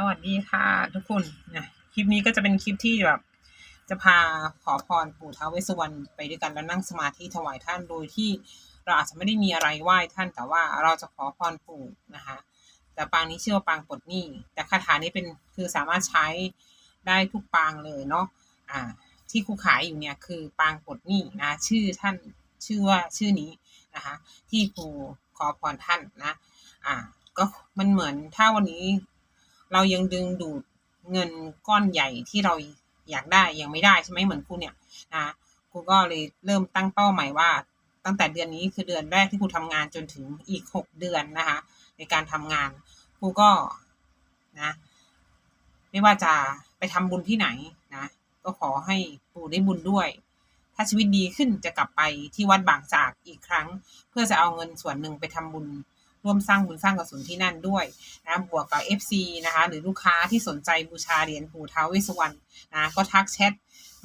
สวัสดีค่ะทุกคนนะคลิปนี้ก็จะเป็นคลิปที่แบบจะพาขอพรปู่ท้าวเวสสุวรรณไปด้วยกันแล้วนั่งสมาธิถวายท่านโดยที่เราอาจจะไม่ได้มีอะไรไหว้ท่านแต่ว่าเราจะขอพรปู่นะคะแต่ปางนี้ชื่อว่าปางปลดหนี้ แต่คาถานี้เป็นคือสามารถใช้ได้ทุกปางเลยเนาะอ่าที่ครูขายอยู่เนี่ยคือปางปลดหนี้นะชื่อท่านชื่อว่าชื่อนี้นะคะที่ครูขอพรท่านนะอ่าก็มันเหมือนถ้าวันนี้ เรายังดึงดูดเงินก้อนใหญ่ที่เราอยากได้ยังไม่ได้ใช่ไหมเหมือนครูเนี่ยนะครูก็เลยเริ่มตั้งเป้าหมายว่า ตั้งแต่เดือนนี้คือเดือนแรกที่ครูทำงานจนถึงอีกหกเดือนนะคะในการทำงานครูก็นะไม่ว่าจะไปทำบุญที่ไหนนะก็ขอให้ปู่ได้บุญด้วย ถ้าชีวิตดีขึ้นจะกลับไปที่วัดบางจากอีกครั้ง เพื่อจะเอาเงินส่วนหนึ่งไปทำบุญ ร่วมสร้างบุญสร้างกุศลที่นั่นด้วยนะบวกกับ FC นะคะหรือลูกค้าที่สนใจบูชาเหรียญปู่ท้าวเวสวรรณนะก็ทักแชท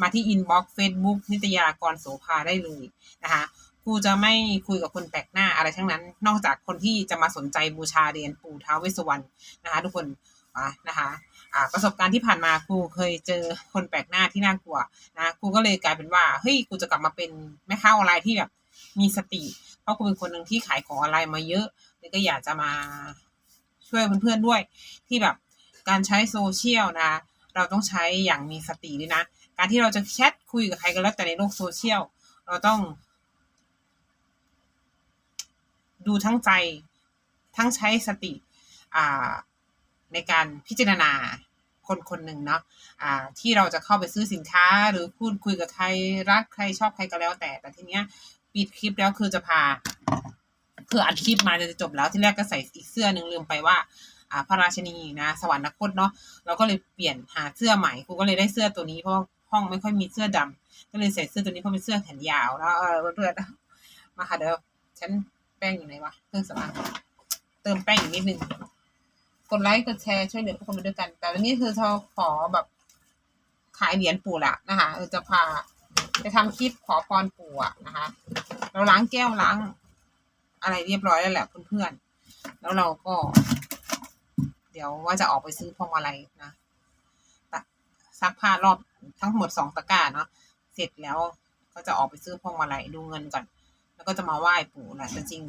มาที่อินบ็อกซ์เฟซบุ๊กนิตยากรโสภาได้เลยนะคะครูจะไม่คุยกับคนแปลกหน้าอะไรทั้งนั้น นอกจากคนที่จะมาสนใจบูชาเหรียญปู่ท้าวเวสวรรณนะคะ ทุกคนอะนะคะอ่าประสบการณ์ที่ผ่านมาครูเคยเจอคนแปลกหน้าที่น่ากลัวนะครูก็เลยกลายเป็นว่าเฮ้ยกูจะกลับมาเป็นแม่ค้าออนไลน์ที่แบบมีสติ เพราะครูเป็นคนหนึ่งที่ขายของออนไลน์มาเยอะ แล้วก็อยากจะมาช่วยเพื่อนๆด้วย ที่แบบการใช้โซเชียลนะ เราต้องใช้อย่างมีสติด้วยนะ การที่เราจะแชทคุยกับใครก็แล้วแต่ในโลกโซเชียลเราต้อง ดูทั้งใจทั้งใช้สติอ่าในการพิจารณาคนคนหนึ่งเนาะอ่าที่เราจะเข้าไปซื้อสินค้าหรือพูดคุยกับใครรักใครชอบใครก็แล้วแต่ แต่ทีเนี้ยปิดคลิปแล้วคือจะพา คืออัดคลิปมาจะจบแล้วที่แรกก็ใส่อีกเสื้อหนึ่งลืมไปว่าอ่าพระราชนีนะสวรรคตเนาะเราก็เลยเปลี่ยนหาเสื้อใหม่กูก็เลยได้เสื้อตัวนี้เพราะห้องไม่ค่อยมีเสื้อดำก็เลยใส่เสื้อตัวนี้เพราะเป็นเสื้อแขนยาวแล้วเออเพื่อนๆมาค่ะเดี๋ยวฉันแป้งอยู่ไหนวะเครื่องสำอางเติมแป้งอีกนิดนึงกดไลค์กดแชร์ช่วยเหลือทุกคนไปด้วยกัน แต่วันนี้คือเราขอแบบขายเหรียญปู่ละนะคะเออจะพาไปทำคลิปขอพรปู่อะนะคะ เราล้างแก้วล้าง อะไรเรียบร้อยแล้วแหละเพื่อนๆ แล้วเราก็ เดี๋ยวว่าจะออกไปซื้อพวงมาลัยนะซักผ้ารอบทั้งหมดสองตะกร้าเนาะเสร็จแล้วก็จะออกไปซื้อพวงมาลัยดูเงินก่อนแล้วก็จะมาไหว้ปู่แหละแต่จริง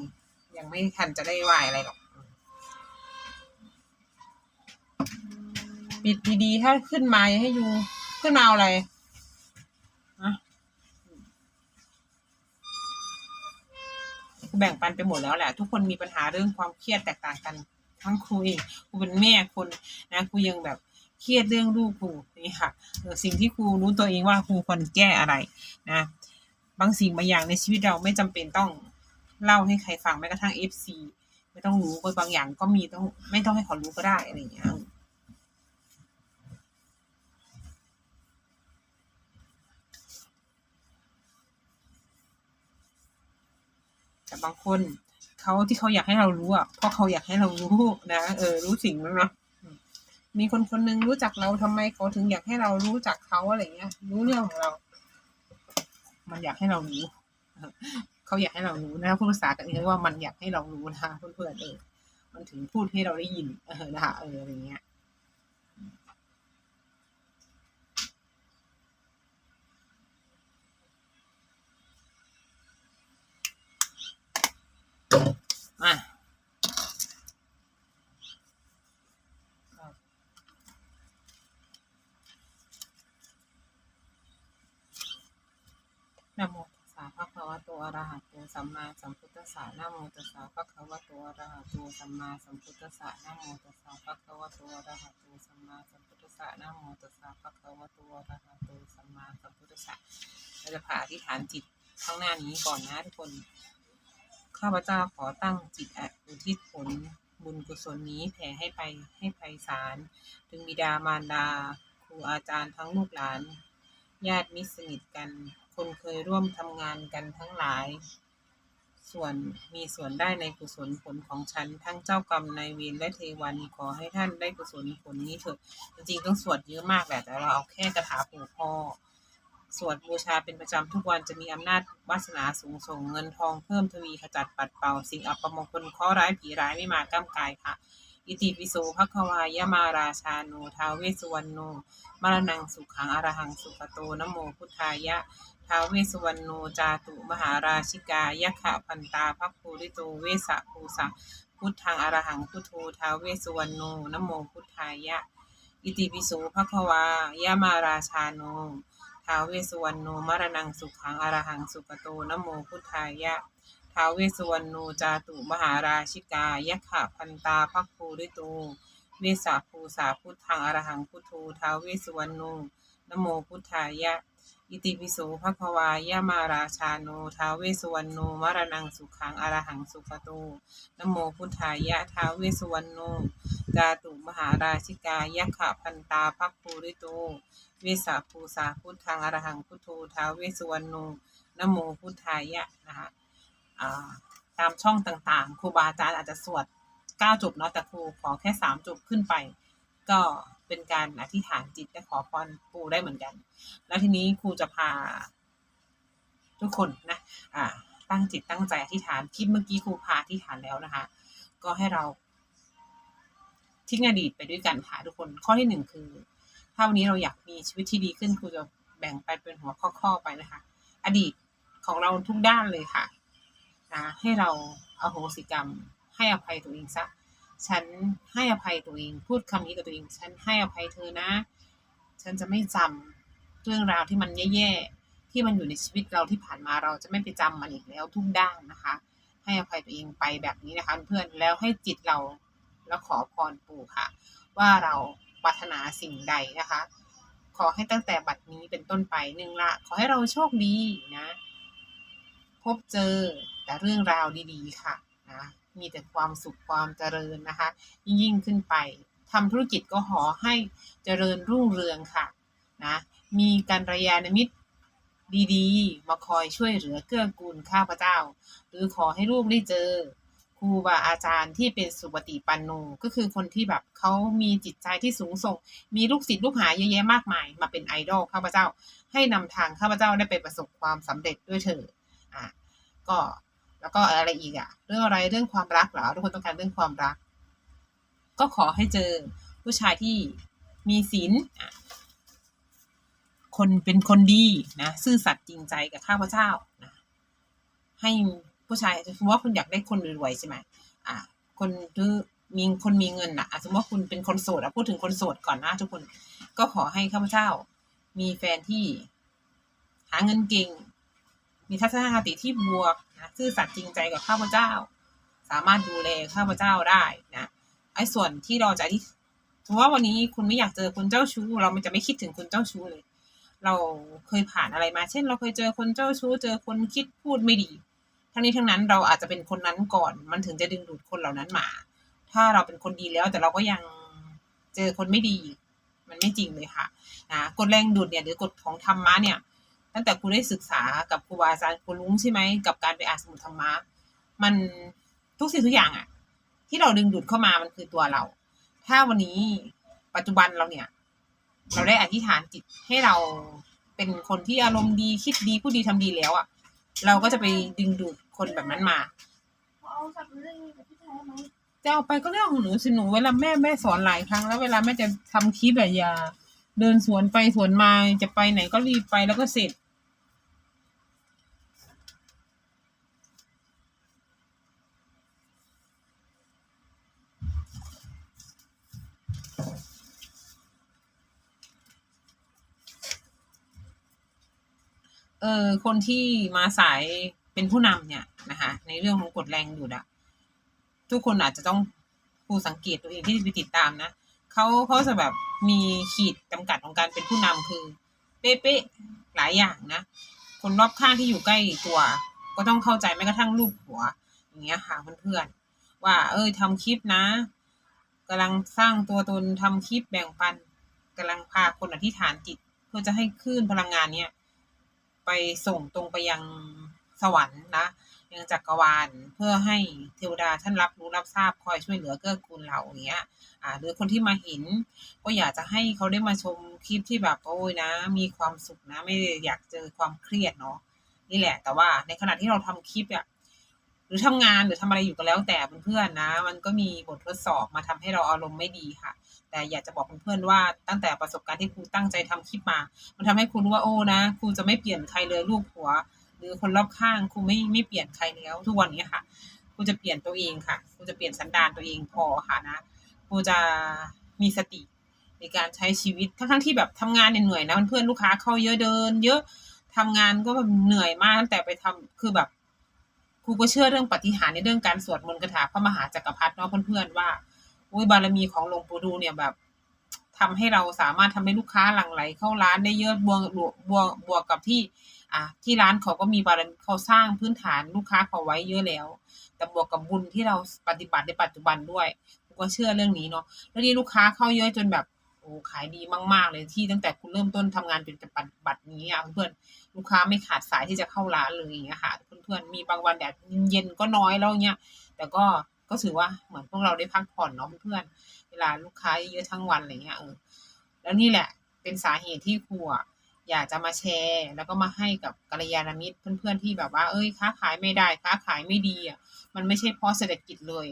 ยังไม่ทันจะได้ไหว้อะไรหรอกปิดดีๆถ้าขึ้นมาให้ยูขึ้นมาอะไร แบ่งปันไปหมดแล้วแหละ ทุกคนมีปัญหาเรื่องความเครียดแตกต่างกันทั้งครูเองครูเป็นแม่คนนะครูยังแบบเครียดเรื่องลูกครูนี่ค่ะสิ่งที่ครูรู้ตัวเองว่าครูควรแก้อะไรนะบางสิ่งบางอย่างในชีวิตเราไม่จำเป็นต้องเล่าให้ใครฟังแม้กระทั่งเอฟซีไม่ต้องรู้บางอย่างก็มีต้องไม่ต้องให้เขารู้ก็ได้อะไรอย่างเงี้ย แต่บางคนเขาที่เขาอยากให้เรารู้อะเพราะเขาอยากให้เรารู้นะเออรู้สิ่งนั้นนะมีคนคนหนึงรู้จักเราทำไมเขาถึงอยากให้เรารู้จักเขาอะไรเงี้ย รู้เรื่องของเรา มันอยากให้เรารู้เออเขาอยากให้เรารู้นะพูดภาษากันเองว่ามันอยากให้เรารู้นะคะเพื่อนๆเออมันถึงพูดให้เราได้ยินเออนะคะเอออะไรเงี้ย นะโมตัสสะภะคะวะโตอะระหะโตสัมมาสัมพุทธัสสะนะโมตัสสะภะคะวะโตอะระหะโตสัมมาสัมพุทธัสสะนะโมตัสสะภะคะวะโตอะระหะโตสัมมาสัมพุทธัสสะนะโมตัสสะภะคะวะโตอะระหะโตสัมมาสัมพุทธัสสะเราจะผ่าอธิษฐานจิตข้างหน้านี้ก่อนนะทุกคน ข้าพเจ้าขอตั้งจิตอุทิศผลบุญกุศลนี้แผ่ให้ไปให้ไพศาลถึงบิดามารดา ครูอาจารย์ทั้งลูกหลาน ญาติมิตรสนิทกัน คนเคยร่วมทำงานกันทั้งหลาย ส่วนมีส่วนได้ในกุศลผลของฉัน ทั้งเจ้ากรรมนายเวรและเทวันขอให้ท่านได้กุศลผลนี้เถิดจริงๆต้องสวดเยอะมากแหละแต่เราเอาแค่คาถาปู่พ่อ สวดบูชาเป็นประจำทุกวันจะมีอำนาจวาสนาสูงส่งเงินทองเพิ่มทวีขจัดปัดเป่า สิ่งอัปมงคลเคราะห์ร้ายผีร้ายไม่มาก้ามกายค่ะ อิติปิโสภควายมาราชาโนท้าเวสุวรรณโนมรณังสุขังอรหังสุขโตนโมพุทธายะท้าเวสุวรรณโนจาตุมหาราชิกายะขะพันตาภัภูริโตเวสะภูสะพุทธังอรหังพุทโธท้าเวสุวรรณโนนโมพุทธายะ อิติปิโสภควายามาราชาโน ท้าวเวสสุวรรณโนมรณังสุขังอรหังสุขโตนโมพุทธายะท้าวเวสสุวรรณโนจาตุมหาราชิกายะขะพันตาภักภูริโตเวสาภูสาพุทธังอรหังพุทโธท้าวเวสสุวรรณโนนโมพุทธายะ อิติปิโสภควายามาราชาโนท้าวเวสสุวรรณโนมรณังสุขังอรหังสุขโตนโมพุทธายะท้าวเวสสุวรรณโนจาตุมหาราชิกายะขะพันตาภักภูริโตเวิสาภูสาพุทธังอรหังพุทโธท้าวเวสสุวรรณโนโมพุทธายะนะคะตามช่องต่างๆ ครูบาอาจารย์อาจจะสวดเก้าจบเนาะแต่ครูขอแค่สามจบขึ้นไป ก็เป็นการอธิษฐานจิตและขอพรปูได้เหมือนกัน แล้วทีนี้ครูจะพา ทุกคนนะอ่าตั้งจิตตั้งใจอธิษฐานคลิปเมื่อกี้ครูพาอธิษฐานแล้วนะคะ ก็ให้เราทิ้งอดีตไปด้วยกันค่ะทุกคนข้อที่หนึ่งคือ ถ้าวันนี้เราอยากมีชีวิตที่ดีขึ้นครูจะแบ่งไปเป็นหัวข้อๆไปนะคะ อดีตของเราทุกด้านเลยค่ะนะให้เราเอาโหสิกรรม ให้อภัยตัวเองซะฉันให้อภัยตัวเองพูดคำนี้กับตัวเอง ฉันให้อภัยเธอนะ ฉันจะไม่จำเรื่องราวที่มันแย่ๆที่มันอยู่ในชีวิตเราที่ผ่านมาเราจะไม่ไปจำมันอีกแล้วทุกด้านนะคะ ให้อภัยตัวเองไปแบบนี้นะคะเพื่อนแล้วให้จิตเราแล้วขอพรปู่ค่ะ ว่าเรา ปรารถนาสิ่งใดนะคะ ขอให้ตั้งแต่บัดนี้เป็นต้นไปหนึ่งละ ขอให้เราโชคดีนะ พบเจอแต่เรื่องราวดีๆค่ะนะมีแต่ความสุขความเจริญนะคะ ยิ่งยิ่งขึ้นไปทำธุรกิจก็ขอให้เจริญรุ่งเรืองค่ะนะมีการระยาณมิตรดีๆ มาคอยช่วยเหลือเกื้อกูลข้าพเจ้า หรือขอให้ลูกได้เจอ รูบาอาจารย์ที่เป็นสุปฏิปันโนก็คือคนที่แบบเขามีจิตใจที่สูงส่ง มีลูกศิษย์ลูกหาเยอะแยะมากมาย มาเป็นไอดอลข้าพเจ้า ให้นำทางข้าพเจ้าได้ไปประสบความสำเร็จด้วยเถิดอะก็แล้วก็อะไรอีกอะ เรื่องอะไรเรื่องความรักเหรอทุกคนต้องการเรื่องความรัก ก็ขอให้เจอผู้ชายที่มีศีลคนเป็นคนดีนะซื่อสัตย์จริงใจกับข้าพเจ้านะให้ ผู้ชายสมมติว่าคุณอยากได้คนรวยใช่ไหมอ่า คนที่มีคนมีเงินอะสมมติว่าคุณเป็นคนโสดอะพูดถึงคนโสดก่อนนะทุกคน ก็ขอให้ข้าพเจ้า มีแฟนที่ หาเงินเก่ง มีทัศนคติที่บวกนะซื่อสัตย์จริงใจกับข้าพเจ้า สามารถดูแลข้าพเจ้าได้นะไอ้ส่วนที่เราจะที่สมมติว่าวันนี้คุณไม่อยากเจอคนเจ้าชู้ เรามันจะไม่คิดถึงคนเจ้าชู้เลย เราเคยผ่านอะไรมา เช่น เราเคยเจอคนเจ้าชู้ เจอคนคิดพูดไม่ดี ทั้งนี้ทั้งนั้นเราอาจจะเป็นคนนั้นก่อน มันถึงจะดึงดูดคนเหล่านั้นมา ถ้าเราเป็นคนดีแล้วแต่เราก็ยังเจอคนไม่ดี มันไม่จริงเลยค่ะนะกฎแรงดูดเนี่ยหรือกฎของธรรมะเนี่ย ตั้งแต่ครูได้ศึกษากับครูบาอาจารย์ครูลุงใช่ไหมกับการไปอ่านสมุดธรรมะมันทุกสิ่งทุกอย่างอะที่เราดึงดูดเข้ามามันคือตัวเรา ถ้าวันนี้ปัจจุบันเราเนี่ย เราได้อธิษฐานจิตให้เราเป็นคนที่อารมณ์ดีคิดดีพูดดีทำดีแล้วอะ่ะ เราก็จะไปดึงดูดคนแบบนั้นมาจะเอาไปก็เรื่องของหนูสิหนูเวลาแม่แม่สอนหลายครั้งแล้วเวลาแม่จะทำคลิปแบบอย่าเดินสวนไปสวนมาจะไปไหนก็รีบไปแล้วก็เสร็จ เออคนที่มาสายเป็นผู้นำเนี่ยนะคะในเรื่องของกฎแรงอยู่อะทุกคนอาจจะต้องผู้สังเกตตัวเองที่ไปติดตามนะเขาเขาจะแบบมีขีดจำกัดของการเป็นผู้นำคือ เป๊ะๆหลายอย่างนะคนรอบข้างที่อยู่ใกล้ตัว ก็ต้องเข้าใจแม้กระทั่งลูกหัว อย่างเงี้ยค่ะเพื่อนๆว่า เอ้ยทำคลิปนะกำลังสร้างตัวตนทำคลิปแบ่งปันกำลังพาคนอธิษฐานจิต เพื่อจะให้คลื่นพลังงานเนี้ย ไปส่งตรงไปยังสวรรค์นะยังจักรวาลเพื่อให้เทวดาท่านรับรู้รับทราบคอยช่วยเหลือเกื้อกูลเราอย่างเงี้ยอ่าหรือคนที่มาเห็น ก็อยากจะให้เขาได้มาชมคลิปที่แบบโอ้ยนะ มีความสุขนะ ไม่อยากเจอความเครียดเนาะนี่แหละ แต่ว่าในขณะที่เราทำคลิปอะหรือทำงานหรือทำอะไรอยู่ก็แล้วแต่เพื่อนๆนะ มันก็มีบททดสอบมาทำให้เราอารมณ์ไม่ดีค่ะ แต่อยากจะบอกเพื่อนๆว่าตั้งแต่ประสบการณ์ที่ครูตั้งใจทำคลิปมา มันทำให้ครูรู้ว่าโอ้นะครูจะไม่เปลี่ยนใครเลยลูกหัว หรือคนรอบข้างครูไม่ไม่เปลี่ยนใครแล้วทุกวันนี้ค่ะครูจะเปลี่ยนตัวเองค่ะครูจะเปลี่ยนสันดานตัวเองพอค่ะนะครูจะมีสติในการใช้ชีวิตทั้งๆที่แบบทำงานเหนื่อยนะเพื่อนๆลูกค้าเข้าเยอะเดิน เยอะทำงานก็แบบเหนื่อยมากตั้งแต่ไปทำคือแบบครูก็เชื่อเรื่องปฏิหารในเรื่องการสวดมนต์คาถาพระมหาจักรพรรดิเนาะเพื่อนๆว่า อุ้ยบารมีของหลวงปู่ดูเนี่ยแบบทำให้เราสามารถทำให้ลูกค้าหลั่งไหลเข้าร้านได้เยอะบวกบวกบวกกับที่ อะที่ร้านเขาก็มีบารมีเขาสร้างพื้นฐานลูกค้าเขาไว้เยอะแล้ว แต่บวกกับบุญที่เราปฏิบัติในปัจจุบันด้วยผมก็เชื่อเรื่องนี้เนาะแล้วนี่ลูกค้าเข้าเยอะจนแบบโอ้ขายดีมากๆ เลยที่ตั้งแต่คุณเริ่มต้นทำงานจนปัจจุบันนี้อะเพื่อนลูกค้าไม่ขาดสายที่จะเข้าร้านเลยอย่างเงี้ยค่ะเพื่อนๆมีบางวันแดดเย็นก็น้อยแล้วเงี้ยแต่ก็ ก็ถือว่าเหมือนพวกเราได้พักผ่อนเนาะเพื่อนเวลาลูกค้าเยอะทั้งวันอะไรเงี้ยเออแล้วนี่แหละเป็นสาเหตุที่ครูอยากจะมาแชร์ แล้วก็มาให้กับกัลยาณมิตรเพื่อนๆที่แบบว่า เอ้ยค้าขายไม่ได้ค้าขายไม่ดีอะมันไม่ใช่เพราะเศรษฐกิจเลย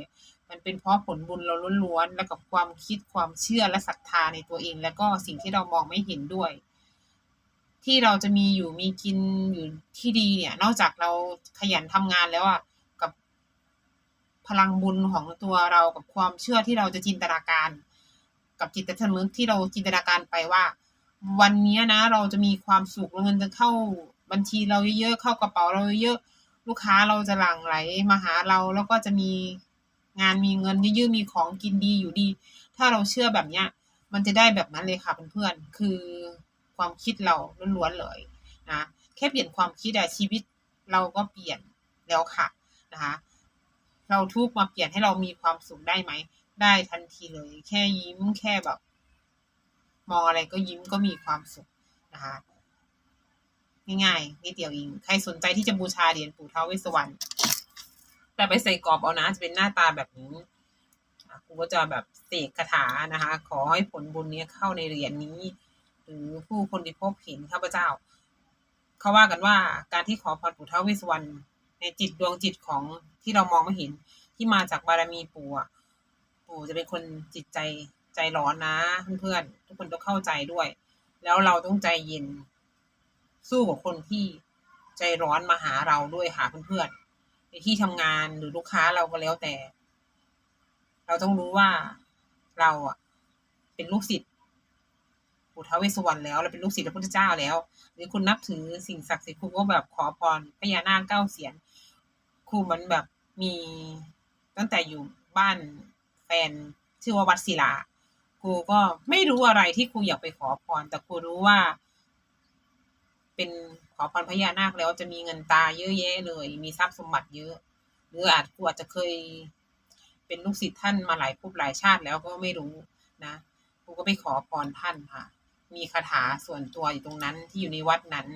มันเป็นเพราะผลบุญเราล้วนๆแล้วกับความคิดความเชื่อและศรัทธาในตัวเอง แล้วก็สิ่งที่เรามองไม่เห็นด้วย ที่เราจะมีอยู่มีกินอยู่ที่ดีเนี่ย นอกจากเราขยันทำงานแล้วอะ พลังบุญของตัวเรากับความเชื่อที่เราจะจินตนาการ กับจิตสำนึกที่เราจินตนาการไปว่า วันนี้นะ เราจะมีความสุขเงินจะเข้าบัญชีเราเยอะๆเข้ากระเป๋าเราเยอะลูกค้าเราจะหลั่งไหลมาหาเราแล้วก็จะมีงานมีเงินเยอะๆมีของกินดีอยู่ดี ถ้าเราเชื่อแบบเนี้ย มันจะได้แบบนั้นเลยค่ะเพื่อนๆคือความคิดเราล้วนๆเลยนะแค่เปลี่ยนความคิดอะชีวิตเราก็เปลี่ยนแล้วค่ะนะคะ เราทุกมาเปลี่ยนให้เรามีความสุขได้ไหม ได้ทันทีเลย แค่ยิ้มแค่แบบ มองอะไรก็ยิ้มก็มีความสุขนะคะง่ายๆนิดเดียวเองใครสนใจที่จะบูชาเหรียญปู่ท้าวเวสสวรรณแต่ไปใส่กรอบเอานะ จะเป็นหน้าตาแบบนี้อะครูก็จะแบบเสกคาถานะคะ ขอให้ผลบุญนี้เข้าในเหรียญนี้ หรือผู้คนที่พบเห็นข้าพเจ้า เขาว่ากันว่าการที่ขอพรปู่ท้าวเวสสวรรณ ในจิตดวงจิตของที่เรามองไม่เห็น ที่มาจากบารมีปู่อะปู่จะเป็นคนจิตใจใจร้อนนะเพื่อนๆทุกคนต้องเข้าใจด้วย แล้วเราต้องใจเย็น สู้กับคนที่ใจร้อนมาหาเราด้วยค่ะเพื่อนๆในที่ทำงานหรือลูกค้าเราก็แล้วแต่ เราต้องรู้ว่าเราอะ เป็นลูกศิษย์ปู่ท้าวเวสสวรรณแล้วเราเป็นลูกศิษย์พระพุทธเจ้าแล้ว หรือคุณนับถือสิ่งศักดิ์สิทธิ์คุณก็แบบขอพรพญานาคเก้าเสียน ครูมันแบบมีตั้งแต่อยู่บ้านแฟนชื่อว่าวัดศิลาครูก็ไม่รู้อะไรที่ครูอยากไปขอพร แต่ครูรู้ว่า เป็นขอพรพญานาคแล้วจะมีเงินตาเยอะแยะเลย มีทรัพย์สมบัติเยอะ หรืออาจครูอาจจะเคย เป็นลูกศิษย์ท่านมาหลายภพหลายชาติแล้วก็ไม่รู้นะครูก็ไปขอพรท่านค่ะ มีคาถาส่วนตัวอยู่ตรงนั้นที่อยู่ในวัดนั้น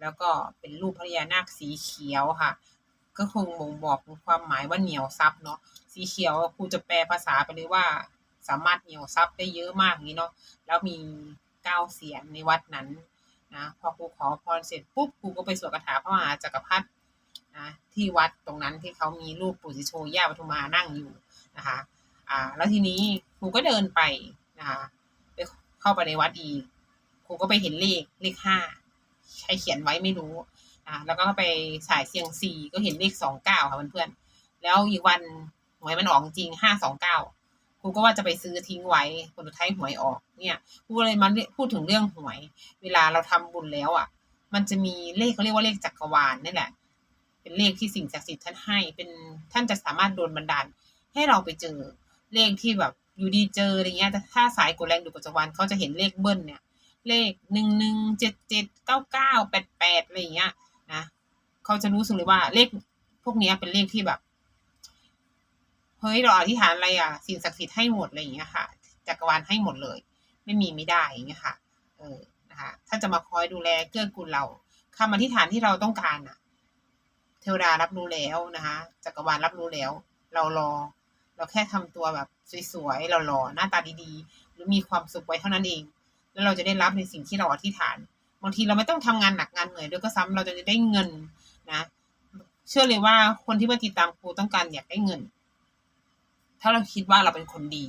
แล้วก็เป็นรูปพญานาคสีเขียวค่ะ ก็คงบ่งบอกความหมายว่าเหนียวซับเนาะสีเขียวครูจะแปลภาษาไปเลยว่า สามารถเหนียวซับได้เยอะมากอย่างนี้เนาะแล้วมีเก้าเสียนในวัดนั้นนะพอครูขอพรเสร็จปุ๊บครูก็ไปสวดคาถาพระมหาจักรพรรดินะที่วัดตรงนั้นที่เขามีรูปปู่ศรีโชย่าปทุมานั่งอยู่นะคะอ่าแล้วทีนี้ครูก็เดินไปนะคะไปเข้าไปในวัดอีกครูก็ไปเห็นเลขเลขห้าใครเขียนไว้ไม่รู้ อ่าแล้วก็ไปสายเซียงซีก็เห็นเลขสองเก้าค่ะเพื่อนๆแล้วอีกวันหวยมันออกจริงห้าสองเก้าครูก็ว่าจะไปซื้อทิ้งไว้คนสุดท้ายหวยออกเนี่ยครูเลยมาพูดถึงเรื่องหวย เวลาเราทำบุญแล้วอะ มันจะมีเลขเขาเรียกว่าเลขจักรวาลนี่แหละ เป็นเลขที่สิ่งศักดิ์สิทธิ์ท่านให้ เป็นท่านจะสามารถโดนบันดาลให้เราไปเจอเลขที่แบบอยู่ดีเจออะไรเงี้ยแต่ถ้าสายกดแรงดูปัจจุบันเขาจะเห็นเลขเบิ้ลเนี่ย เลขหนึ่งหนึ่งเจ็ดเจ็ดเก้าเก้าแปดแปดอะไรเงี้ย นะเขาจะรู้สึกเลยว่าเลขพวกนี้เป็นเลขที่แบบเฮ้ยเราอธิษฐานอะไรอะสิ่งศักดิ์สิทธิ์ให้หมดอะไรอย่างเงี้ยค่ะจักรวาลให้หมดเลย ไม่มีไม่ได้อย่างเงี้ยค่ะ เออนะคะถ้าจะมาคอยดูแลเกื้อกูลเราคำอธิษฐานที่เราต้องการอะ เทวดารับรู้แล้วนะคะจักรวาลรับรู้แล้ว เรารอ เราแค่ทำตัวแบบสวยๆเราหล่อหน้าตาดีๆ หรือมีความสุขไว้เท่านั้นเอง แล้วเราจะได้รับในสิ่งที่เราอธิษฐาน บางทีเราไม่ต้องทำงานหนักงานเหนื่อยด้วยก็ซ้ำเราจะได้เงินนะเชื่อเลยว่าคนที่มาติดตามครูต้องการอยากได้เงิน ถ้าเราคิดว่าเราเป็นคนดี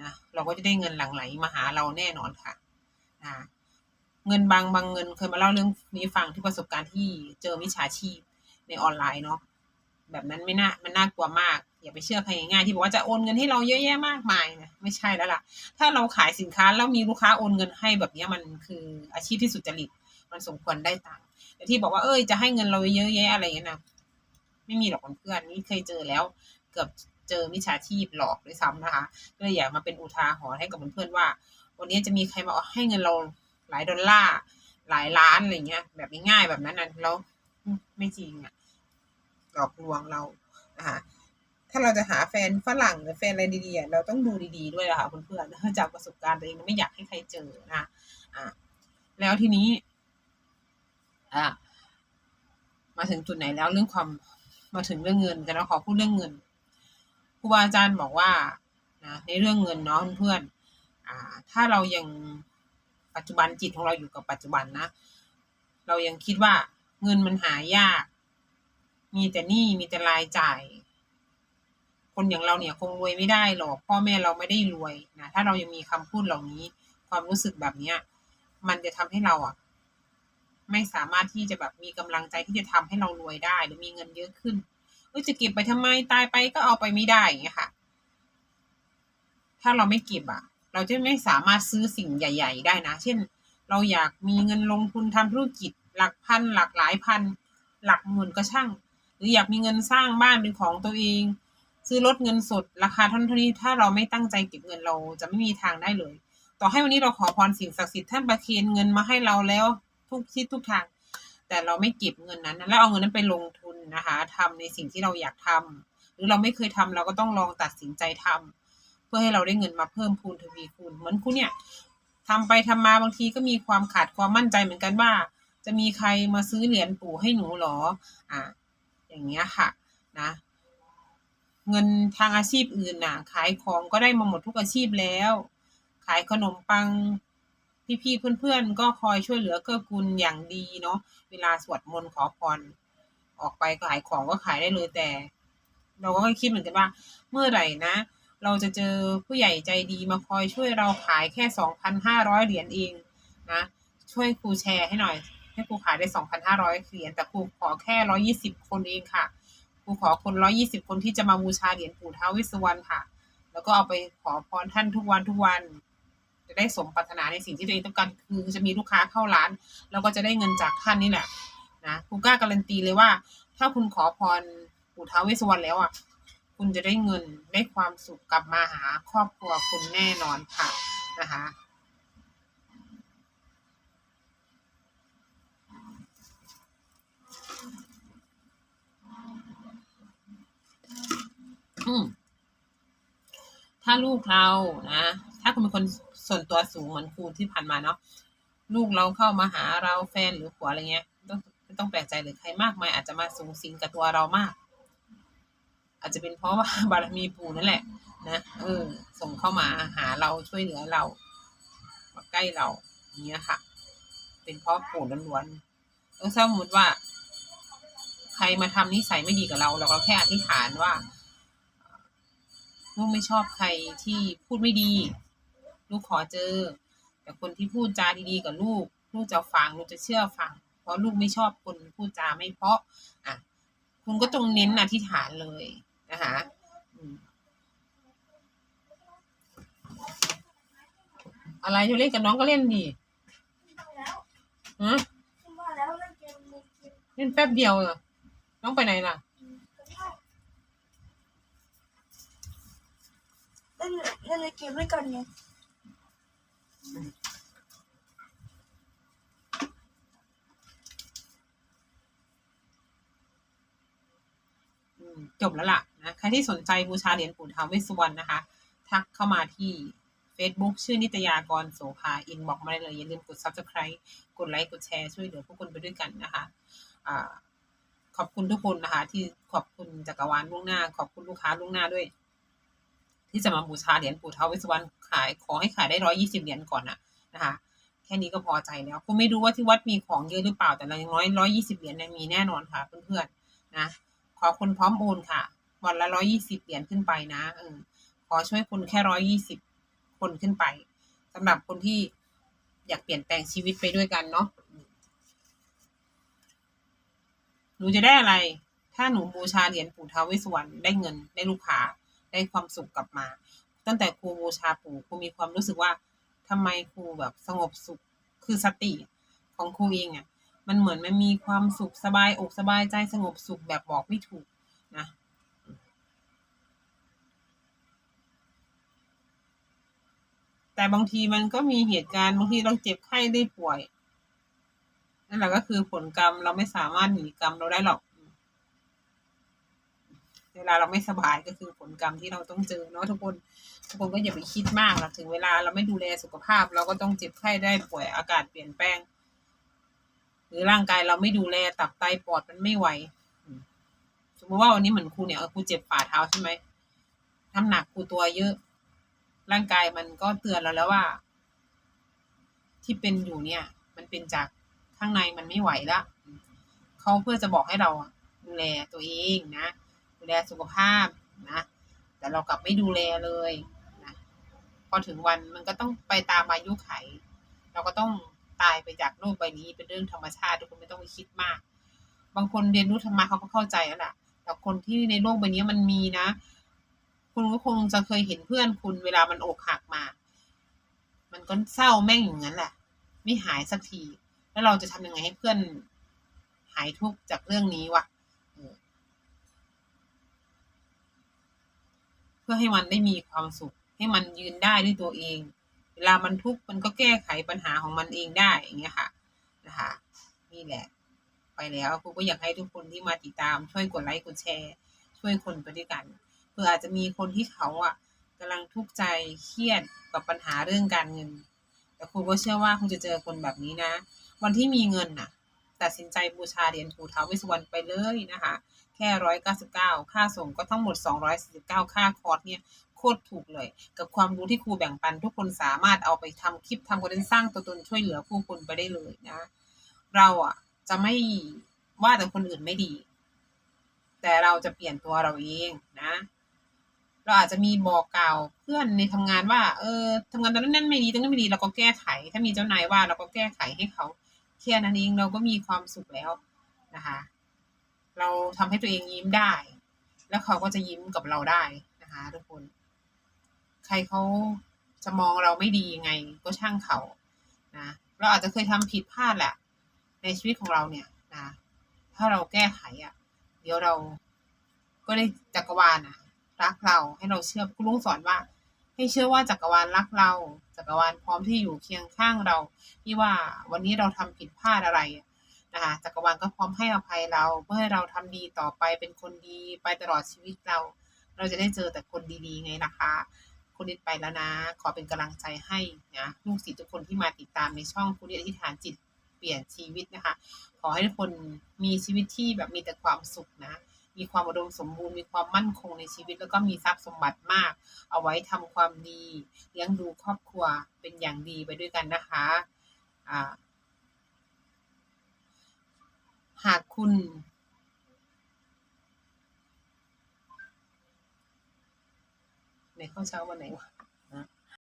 นะเราก็จะได้เงินหลั่งไหลมาหาเราแน่นอนค่ะนะเงินบางบางเงินเคยมาเล่าเรื่องนี้ฟังที่ประสบการณ์ที่เจอมิจฉาชีพในออนไลน์เนาะ แบบนั้นไม่น่ามันน่ากลัวมาก อย่าไปเชื่อใครง่ายๆที่บอกว่าจะโอนเงินให้เราเยอะแยะมากมายนะไม่ใช่แล้วล่ะ ถ้าเราขายสินค้าแล้วมีลูกค้าโอนเงินให้แบบนี้มันคืออาชีพที่สุจริต มันสมควรได้ตังค์แต่ที่บอกว่าเอ้ยจะให้เงินเราเยอะแยะอะไรเงี้ยนะไม่มีหรอกเพื่อนนี่เคยเจอแล้ว เกือบเจอมิจฉาชีพหลอกด้วยซ้ำนะคะก็เลยอยากมาเป็นอุทาหรณ์ให้กับเพื่อนๆว่า วันนี้จะมีใครมาให้เงินเราหลายดอลลาร์หลายล้านอะไรเงี้ยแบบง่ายๆแบบนั้นนะแล้วไม่จริงอะ หลอกลวงเรานะคะถ้าเราจะหาแฟนฝรั่งหรือแฟนอะไรดีๆเราต้องดูดีๆด้วยนะคะเพื่อนๆจากประสบการณ์ตัวเองไม่อยากให้ใครเจอนะคะอะแล้วทีนี้ อะมาถึงจุดไหนแล้วเรื่องความมาถึงเรื่องเงินกันแล้วขอพูดเรื่องเงินครูบาอาจารย์บอกว่านะในเรื่องเงินเนาะเพื่อนๆอ่า ถ้าเรายังปัจจุบันจิตของเราอยู่กับปัจจุบันนะ เรายังคิดว่าเงินมันหายาก มีแต่หนี้มีแต่รายจ่าย คนอย่างเราเนี่ยคงรวยไม่ได้หรอกพ่อแม่เราไม่ได้รวยนะถ้าเรายังมีคำพูดเหล่านี้ ความรู้สึกแบบเนี้ย มันจะทำให้เราอะ ไม่สามารถที่จะแบบมีกำลังใจที่จะทำให้เรารวยได้ หรือมีเงินเยอะขึ้นเอ้ยจะเก็บไปทำไมตายไปก็เอาไปไม่ได้อย่างเงี้ยค่ะ ถ้าเราไม่เก็บอะ เราจะไม่สามารถซื้อสิ่งใหญ่ ๆ ได้นะ เช่น เราอยากมีเงินลงทุนทำธุรกิจหลักพันหลักหลายพัน หลักหมื่นก็ช่าง หรืออยากมีเงินสร้างบ้านเป็นของตัวเอง ซื้อรถเงินสด ราคาเท่านี้ถ้าเราไม่ตั้งใจเก็บเงินเราจะไม่มีทางได้เลย ต่อให้วันนี้เราขอพรสิ่งศักดิ์สิทธิ์ท่านประเคนเงินมาให้เราแล้วทุกทิศทุกทาง แต่เราไม่เก็บเงินนั้น แล้วเอาเงินนั้นไปลงทุนนะคะทำในสิ่งที่เราอยากทำหรือเราไม่เคยทำเราก็ต้องลองตัดสินใจทำเพื่อให้เราได้เงินมาเพิ่มพูนทวีคูณเหมือนคุณเนี่ยทำไปทำมาบางทีก็มีความขาดความมั่นใจเหมือนกันว่า จะมีใครมาซื้อเหรียญปู่ให้หนูหรอ อะ อย่างเงี้ยค่ะนะ เงินทางอาชีพอื่นน่ะ ขายของก็ได้มาหมดทุกอาชีพแล้ว ขายขนมปังพี่ๆเพื่อนๆ ก็คอยช่วยเหลือเกื้อกูลอย่างดีเนาะเวลาสวดมนต์ขอพรออกไปขายของก็ขายได้เลยแต่ เราก็คิดเหมือนกันว่า เมื่อไหร่นะ เราจะเจอผู้ใหญ่ใจดีมาคอยช่วยเราขายแค่สองพันห้าร้อยเหรียญเองนะ ช่วยครูแชร์ให้หน่อย ให้ครูขายได้สองพันห้าร้อยเหรียญแต่ครูขอแค่ร้อยี่สิบคนเองค่ะครูขอคนร้อยี่สิบคนที่จะมาบูชาเหรียญปู่ท้าววิสุวรรณค่ะ แล้วก็เอาไปขอพรท่านทุกวันทุกวัน จะได้สมปรารถนาในสิ่งที่ตัวเองต้องการคือจะมีลูกค้าเข้าร้าน แล้วก็จะได้เงินจากท่านนี่แหละนะครูกล้าการันตีเลยว่า ถ้าคุณขอพรปู่ท้าวเวสสวรรณแล้วอะคุณจะได้เงินได้ความสุขกลับมาหาครอบครัวคุณแน่นอนค่ะนะคะ ถ้าลูกเรานะถ้าคุณเป็นคนส่วนตัวสูงเหมือนครูที่ผ่านมาเนาะลูกเราเข้ามาหาเราแฟนหรือผัวอะไรเงี้ยต้องไม่ต้องแปลกใจเลยใครมากมายอาจจะมาสูงสิงกับตัวเรามาก อาจจะเป็นเพราะว่าบารมีปู่นั่นแหละ นะเออ ส่งเข้ามาหาเราช่วยเหลือเรามาใกล้เราเงี้ยค่ะ เป็นเพราะปู่ล้วนๆแล้วถ้าสมมติว่า ใครมาทำนิสัยไม่ดีกับเรา เราก็แค่อธิษฐานว่า ลูกไม่ชอบใครที่พูดไม่ดี ลูกขอเจอ แต่คนที่พูดจาดีๆกับลูก ลูกจะฟังลูกจะเชื่อฟัง เพราะลูกไม่ชอบคนพูดจาไม่เพราะอะคุณก็จงเน้นอธิษฐานเลยนะคะอืมอะไรจะเล่นกับน้องก็เล่นดิมาแล้วฮะมาแล้วเล่นเกมเล่นเกมเล่นแป๊บเดียวเหรอน้องไปไหนล่ะ เล่นเล่นในเกมด้วยกันไงอืมจบแล้วล่ะนะใครที่สนใจบูชาเหรียญปู่ท้าวเวสสุวรรณนะคะ ทักเข้ามาที่ Facebook ชื่อนิตยากรโสภาอินบอกมาได้เลย อย่าลืมกด Subscribe กดไลค์กดแชร์ช่วยเหลือพวกคนไปด้วยกันนะคะอ่าขอบคุณทุกคนนะคะ ที่ขอบคุณจักรวาลล่วงหน้า ขอบคุณลูกค้าล่วงหน้าด้วย ที่จะมาบูชาเหรียญปู่ท้าวเวสสุวรรณขายขอให้ขายได้ร้อยี่สิบเหรียญก่อนนะนะคะแค่นี้ก็พอใจแล้วคุณไม่รู้ว่าที่วัดมีของเยอะหรือเปล่าแต่เราอย่างน้อยร้อยี่สิบเหรียญมีแน่นอนค่ะเพื่อนๆนะขอคนพร้อมโอนค่ะ วันละร้อยี่สิบเหรียญขึ้นไปนะเออขอช่วยคนแค่ร้อยี่สิบคนขึ้นไปสำหรับคนที่อยากเปลี่ยนแปลงชีวิตไปด้วยกันเนาะหนูจะได้อะไร ถ้าหนูบูชาเหรียญปู่ท้าวเวสสวรรณได้เงินได้ลูกค้า ได้ความสุขกลับมา ตั้งแต่ครูบูชาปู่ครูมีความรู้สึกว่าทำไมครูแบบสงบสุขคือสติของครูเองอะ่ะ มันเหมือนมันมีความสุขสบายอกสบายใจสงบสุขแบบบอกไม่ถูกนะแต่บางทีมันก็มีเหตุการณ์บางทีเราเจ็บไข้ได้ป่วยนั่นแหละก็คือผลกรรมเราไม่สามารถหนีกรรมเราได้หรอก เวลาเราไม่สบายก็คือผลกรรมที่เราต้องเจอเนาะทุกคน ทุกคนก็อย่าไปคิดมากหรอกถึงเวลาเราไม่ดูแลสุขภาพ เราก็ต้องเจ็บไข้ได้ป่วยอากาศเปลี่ยนแปลง หรือร่างกายเราไม่ดูแลตับไตปอดมันไม่ไหวสมมติว่าวันนี้เหมือนครูเนี่ยครูเจ็บฝ่าเท้าใช่ไหมน้ำหนักครูตัวเยอะ ร่างกายมันก็เตือนเราแล้วว่า ที่เป็นอยู่เนี่ย มันเป็นจากข้างในมันไม่ไหวละเขาเพื่อจะบอกให้เราดูแลตัวเองนะ ดูแลสุขภาพนะ แต่เรากลับไม่ดูแลเลยนะพอถึงวันมันก็ต้องไปตามอายุไข เราก็ต้องตายไปจากโลกใบนี้เป็นเรื่องธรรมชาติทุกคนไม่ต้องไปคิดมาก บางคนเรียนรู้ธรรมะเขาก็เข้าใจแล้วล่ะ แต่คนที่ในโลกใบนี้มันมีนะ คุณก็คงจะเคยเห็นเพื่อนคุณเวลามันอกหักมา มันก็เศร้าแม่งอย่างนั้นแหละไม่หายสักที แล้วเราจะทำยังไงให้เพื่อนหายทุกข์จากเรื่องนี้วะเออเพื่อให้มันได้มีความสุข ให้มันยืนได้ด้วยตัวเอง เวลามันทุกข์มันก็แก้ไขปัญหาของมันเองได้อย่างเงี้ยค่ะนะคะนี่แหละ ไปแล้วครูก็อยากให้ทุกคนที่มาติดตามช่วยกดไลค์กดแชร์ ช่วยคนไปด้วยกันเพื่ออาจจะมีคนที่เขาอะกำลังทุกข์ใจเครียดกับปัญหาเรื่องการเงิน แต่ครูก็เชื่อว่าคงจะเจอคนแบบนี้นะ วันที่มีเงินน่ะ ตัดสินใจบูชาเหรียญปู่ท้าวเวสวรรณไปเลยนะคะ ค่ร้อยเก้าสิบเก้าค่าส่งก็ทั้งหมดสองร้อยสี่สิบเก้าค่าคอร์สเนี่ยโคตรถูกเลย กับความรู้ที่ครูแบ่งปัน ทุกคนสามารถเอาไปทำคลิปทำคอนเทนต์สร้างตัวตนช่วยเหลือผู้คนไปได้เลยนะ เราอะจะไม่ว่าแต่คนอื่นไม่ดี แต่เราจะเปลี่ยนตัวเราเองนะ เราอาจจะมีบอกกล่าวเพื่อนในทำงานว่า เออทำงานตรงนั้นนั่นไม่ดีตรงนั้นไม่ดีเราก็แก้ไข ถ้ามีเจ้านายว่าเราก็แก้ไขให้เขาแค่นั้นเองเราก็มีความสุขแล้วนะคะ เราทำให้ตัวเองยิ้มได้ แล้วเขาก็จะยิ้มกับเราได้นะคะทุกคน ใครเขาจะมองเราไม่ดียังไง ก็ช่างเขานะเราอาจจะเคยทำผิดพลาดแหละในชีวิตของเราเนี่ยนะถ้าเราแก้ไขอะ่ะ เดี๋ยวเราก็ได้จักรวาลอะ รักเราให้เราเชื่อคุณลุงสอนว่า ให้เชื่อว่าจักรวาลรักเรา จักรวาลพร้อมที่อยู่เคียงข้างเราที่ว่าวันนี้เราทำผิดพลาดอะไรอะ นะคะจักรวาลก็พร้อมให้อภัยเราเพื่อให้เราทำดีต่อไปเป็นคนดีไปตลอดชีวิตเรา เราจะได้เจอแต่คนดีๆไงนะคะคุณนิดไปแล้วนะ ขอเป็นกำลังใจให้นะลูกศิษย์ทุกคนที่มาติดตามในช่องคุณนิดอธิษฐานจิตเปลี่ยนชีวิตนะคะ ขอให้ทุกคนมีชีวิตที่แบบมีแต่ความสุขนะ มีความอุดมสมบูรณ์ มีความมั่นคงในชีวิต แล้วก็มีทรัพย์สมบัติมาก เอาไว้ทำความดีเลี้ยงดูครอบครัวเป็นอย่างดีไปด้วยกันนะคะ อ่า หากคุณในข้อเช้าวันไหนวะ